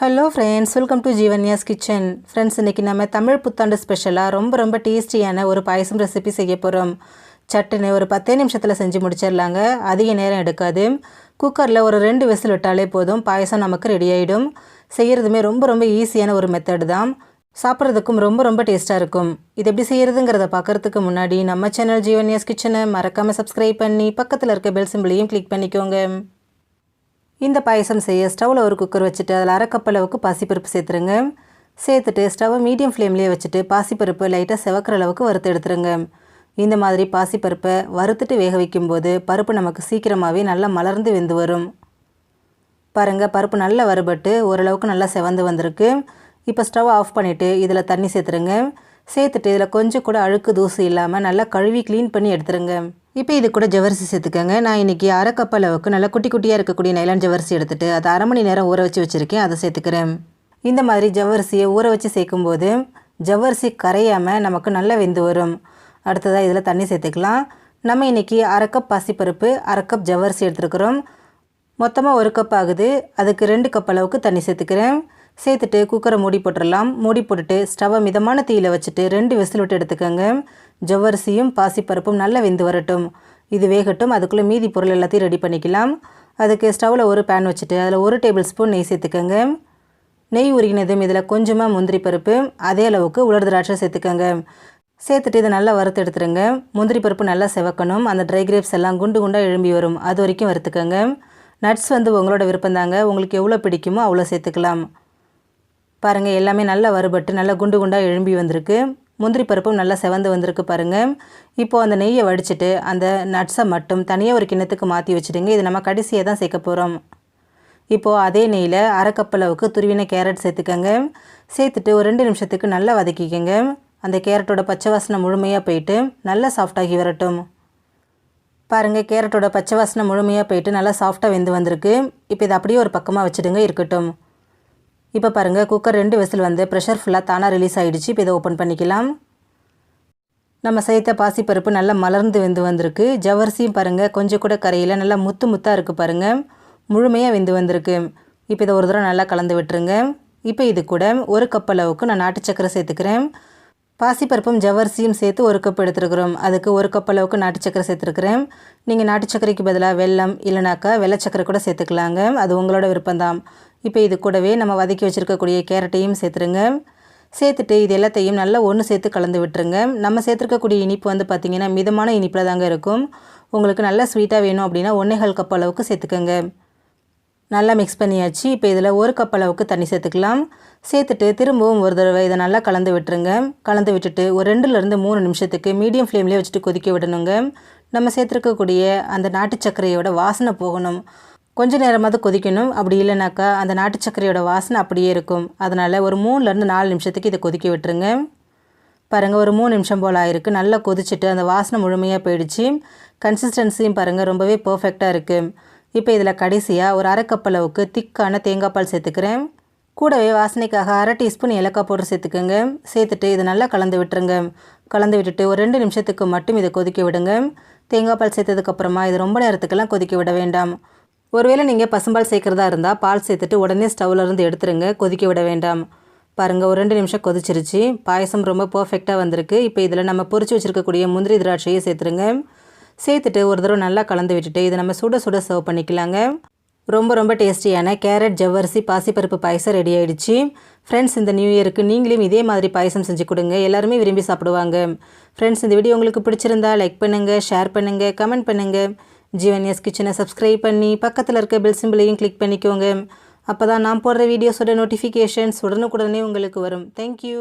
Hello friends welcome to Jeevanya's kitchen friends இன்றைக்கி நம்ம தமிழ் புத்தாண்டு ஸ்பெஷலாக ரொம்ப ரொம்ப டேஸ்டியான ஒரு பாயசம் ரெசிபி செய்ய போகிறோம் சட்டுன்னு ஒரு பத்தே நிமிஷத்தில் செஞ்சு முடிச்சிடலாங்க. அதிக நேரம் எடுக்காது. குக்கரில் ஒரு ரெண்டு விசில் விட்டாலே போதும். பாயசம் நமக்கு ரெடி ஆகிடும் செய்கிறதுமே ரொம்ப ரொம்ப ஈஸியான ஒரு மெத்தடு தான். சாப்பிட்றதுக்கும் ரொம்ப ரொம்ப டேஸ்ட்டாக இருக்கும். இது எப்படி செய்கிறதுங்கிறத பார்க்குறதுக்கு முன்னாடி நம்ம சேனல் ஜீவன்யாஸ் கிச்சனை மறக்காமல் சப்ஸ்கிரைப் பண்ணி பக்கத்தில் இருக்க பெல் சிம்பிளையும் கிளிக் பண்ணிக்கோங்க. இந்த பாயசம் செய்ய ஸ்டவ்வில் ஒரு குக்கர் வச்சுட்டு அதில் அரைக்கப்பளவுக்கு பாசிப்பருப்பு சேர்த்துருங்க. சேர்த்துட்டு ஸ்டவ்வை மீடியம் ஃப்ளேம்லேயே வச்சுட்டு பாசிப்பருப்பு லைட்டாக செவக்கிற அளவுக்கு வறுத்து எடுத்துருங்க. இந்த மாதிரி பாசிப்பருப்பை வறுத்துட்டு வேக வைக்கும்போது பருப்பு நமக்கு சீக்கிரமாகவே நல்லா மலர்ந்து வெந்து வரும். பாருங்கள் பருப்பு நல்லா வறுபட்டு ஓரளவுக்கு நல்லா செவந்து வந்திருக்கு. இப்போ ஸ்டவ் ஆஃப் பண்ணிவிட்டு இதில் தண்ணி சேர்த்துருங்க. சேர்த்துட்டு இதில் கொஞ்சம் கூட அழுக்கு தூசு இல்லாமல் நல்லா கழுவி க்ளீன் பண்ணி எடுத்துருங்க. இப்போ இது கூட ஜவரிசி சேர்த்துக்கோங்க. நான் இன்றைக்கி அரை கப் அளவுக்கு நல்லா குட்டி குட்டியாக இருக்கக்கூடிய நைலான் ஜவரிசி எடுத்துகிட்டு அதை அரை மணி நேரம் ஊற வச்சு வச்சுருக்கேன். அதை சேர்த்துக்கிறேன். இந்த மாதிரி ஜவ்வரிசியை ஊற வச்சு சேர்க்கும்போது ஜவ்வரிசி கரையாமல் நமக்கு நல்லா வெந்து வரும். அடுத்ததாக இதில் தண்ணி சேர்த்துக்கலாம். நம்ம இன்றைக்கி அரை கப் பாசிப்பருப்பு அரை கப் ஜவ்வரிசி எடுத்துருக்குறோம். மொத்தமாக ஒரு கப் ஆகுது. அதுக்கு ரெண்டு கப் அளவுக்கு தண்ணி சேர்த்துக்கிறேன். சேர்த்துட்டு குக்கரை மூடி போட்டுடலாம் மூடி போட்டுட்டு ஸ்டவ்வை மிதமான தீயில் வச்சுட்டு ரெண்டு விசில் விட்டு எடுத்துக்கோங்க. ஜவ்வரிசியும் பாசிப்பருப்பும் நல்லா வெந்து வரட்டும். இது வேகட்டும். அதுக்குள்ளே மீதி பொருள் எல்லாத்தையும் ரெடி பண்ணிக்கலாம். அதுக்கு ஸ்டவ்வில் ஒரு பேன் வச்சுட்டு அதில் ஒரு டேபிள் ஸ்பூன் நெய் சேர்த்துக்கோங்க. நெய் உருகினதும் இதில் கொஞ்சமாக முந்திரி பருப்பு அதே அளவுக்கு உலர் திராட்சை சேர்த்துக்கோங்க. சேர்த்துட்டு இதை நல்லா வறுத்து எடுத்துருங்க. முந்திரி பருப்பு நல்லா செவக்கணும். அந்த ட்ரை கிரேப்ஸ் எல்லாம் குண்டு குண்டாக எழும்பி வரும். அது வரைக்கும் வறுத்துக்கோங்க. நட்ஸ் வந்து உங்களோட விருப்பம் தாங்க உங்களுக்கு எவ்வளோ பிடிக்குமோ அவ்வளோ சேர்த்துக்கலாம். பாருங்கள் எல்லாமே நல்லா வறுபட்டு நல்லா குண்டு குண்டாக எழும்பி வந்திருக்கு. முந்திரி பருப்பும் நல்லா செவந்து வந்திருக்கு பாருங்கள் இப்போது அந்த நெய்யை வடிச்சிட்டு அந்த நட்ஸை மட்டும் தனியாக ஒரு கிண்ணத்துக்கு மாற்றி வச்சுடுங்க. இது நம்ம கடைசியாக தான் சேர்க்க போகிறோம் இப்போது அதே நெய்யில் அரைக்கப்பளவுக்கு துருவின கேரட் சேர்த்துக்கங்க. சேர்த்துட்டு ஒரு ரெண்டு நிமிஷத்துக்கு நல்லா வதக்கிக்கங்க. அந்த கேரட்டோட பச்சை வாசனை முழுமையாக போயிட்டு நல்லா சாஃப்டாகி வரட்டும். பாருங்கள் கேரட்டோட பச்சை வாசனை முழுமையாக போயிட்டு நல்லா சாஃப்டாக வெந்து வந்திருக்கு. இப்போ இதை அப்படியே ஒரு பக்கமாக வச்சுடுங்க இருக்கட்டும். இப்போ பாருங்கள் குக்கர் ரெண்டு விசில் வந்து ப்ரெஷர் ஃபுல்லாக தானாக ரிலீஸ் ஆகிடுச்சு இப்போ இதை ஓப்பன் பண்ணிக்கலாம். நம்ம சேர்த்த பாசிப்பருப்பு நல்லா மலர்ந்து வெந்து வந்திருக்கு. ஜவரிசியும் பாருங்கள் கொஞ்சம் கூட கரையில் நல்லா முத்து முத்தாக இருக்குது பாருங்கள் முழுமையாக வெந்து வந்திருக்கு. இப்போ இதை ஒரு தடவை நல்லா கலந்து விட்டுருங்க. இப்போ இது கூட ஒரு கப் அளவுக்கு நான் நாட்டு சக்கரை சேர்த்துக்கிறேன். பாசிப்பருப்பும் ஜவ்வரிசியும் சேர்த்து ஒரு கப் எடுத்துருக்குறோம். அதுக்கு ஒரு கப் அளவுக்கு நாட்டு சக்கரை சேர்த்துருக்குறேன். நீங்கள் நாட்டு சக்கரைக்கு பதிலாக வெல்லம் இல்லைனாக்கா வெள்ளை சக்கரை கூட சேர்த்துக்கலாங்க. அது உங்களோட விருப்பம்தான். இப்போ இது கூடவே நம்ம வதக்கி வச்சுருக்கக்கூடிய கேரட்டையும் சேர்த்துருங்க. சேர்த்துட்டு இது எல்லாத்தையும் நல்லா ஒன்று சேர்த்து கலந்து விட்டுருங்க. நம்ம சேர்த்துருக்கக்கூடிய இனிப்பு வந்து பார்த்திங்கன்னா மிதமான இனிப்பில் தாங்க இருக்கும். உங்களுக்கு நல்லா ஸ்வீட்டாக வேணும் அப்படின்னா ஒன்றேகால் கப் அளவுக்கு சேர்த்துக்கோங்க. நல்லா மிக்ஸ் பண்ணியாச்சு. இப்போ இதில் ஒரு கப் அளவுக்கு தண்ணி சேர்த்துக்கலாம். சேர்த்துட்டு திரும்பவும் ஒரு தடவை இதை நல்லா கலந்து விட்டுருங்க. கலந்து விட்டுட்டு ஒரு ரெண்டுலேருந்து மூணு நிமிஷத்துக்கு மீடியம் ஃப்ளேம்லேயே வச்சுட்டு கொதிக்க விடணுங்க. நம்ம சேர்த்துருக்கக்கூடிய அந்த நாட்டு சர்க்கரையோட வாசனை போகணும். கொஞ்ச நேரமாவது கொதிக்கணும். அப்படி இல்லைனாக்கா அந்த நாட்டு சர்க்கரையோட வாசனை அப்படியே இருக்கும். அதனால் ஒரு மூணுலேருந்து நாலு நிமிஷத்துக்கு இதை கொதிக்க விட்டுருங்க. பாருங்கள் ஒரு மூணு நிமிஷம் போல் ஆயிருக்கு. நல்லா கொதிச்சுட்டு அந்த வாசனை முழுமையாக போயிடுச்சு. கன்சிஸ்டன்சியும் பாருங்கள் ரொம்பவே பர்ஃபெக்டாக இருக்குது இப்போ இதில் கடைசியாக ஒரு அரை கப் அளவுக்கு திக்கான தேங்காய் பால் சேர்த்துக்கிறேன். கூடவே வாசனைக்காக அரை டீஸ்பூன் ஏலக்காய் பவுடர் சேர்த்துக்கோங்க. சேர்த்துட்டு இதை நல்லா கலந்து விட்டுருங்க. கலந்து விட்டுட்டு ஒரு ரெண்டு நிமிஷத்துக்கு மட்டும் இதை கொதிக்க விடுங்க. தேங்காய் பால் சேர்த்ததுக்கப்புறமா இது ரொம்ப நேரத்துக்கெல்லாம் கொதிக்க விட வேண்டாம். ஒருவேளை நீங்கள் பசும்பால் சேர்க்குறதா இருந்தால் பால் சேர்த்துட்டு உடனே ஸ்டவ்லேருந்து எடுத்துருங்க. கொதிக்க விட வேண்டாம். பாருங்கள் ஒரு ரெண்டு நிமிஷம் கொதிச்சிருச்சு. பாயசம் ரொம்ப பர்ஃபெக்டாக வந்திருக்கு. இப்போ இதில் நம்ம பொறிச்சு வச்சுருக்கக்கூடிய முந்திரி திராட்சையை சேர்த்துருங்க. சேர்த்துட்டு ஒரு தடவை நல்லா கலந்து விட்டுட்டு இதை நம்ம சுட சுட சர்வ் பண்ணிக்கலாங்க. ரொம்ப ரொம்ப டேஸ்டியான கேரட் ஜவ்வரிசி பாசிப்பருப்பு பாயசம் ரெடி ஆகிடுச்சு ஃப்ரெண்ட்ஸ் இந்த நியூ இயருக்கு நீங்களும் இதே மாதிரி பாயசம் செஞ்சு கொடுங்க. எல்லாருமே விரும்பி சாப்பிடுவாங்க. ஃப்ரெண்ட்ஸ் இந்த வீடியோ உங்களுக்கு பிடிச்சிருந்தா லைக் பண்ணுங்கள் ஷேர் பண்ணுங்கள் கமெண்ட் பண்ணுங்கள் ஜிவன்எஸ் கிச்சனை சப்ஸ்கிரைப் பண்ணி பக்கத்தில் இருக்க பெல் சிம்பிளையும் கிளிக் பண்ணிக்கோங்க. அப்போ தான் நான் போடுற வீடியோஸோட நோட்டிஃபிகேஷன்ஸ் உடனுக்குடனே உங்களுக்கு வரும். தேங்க்யூ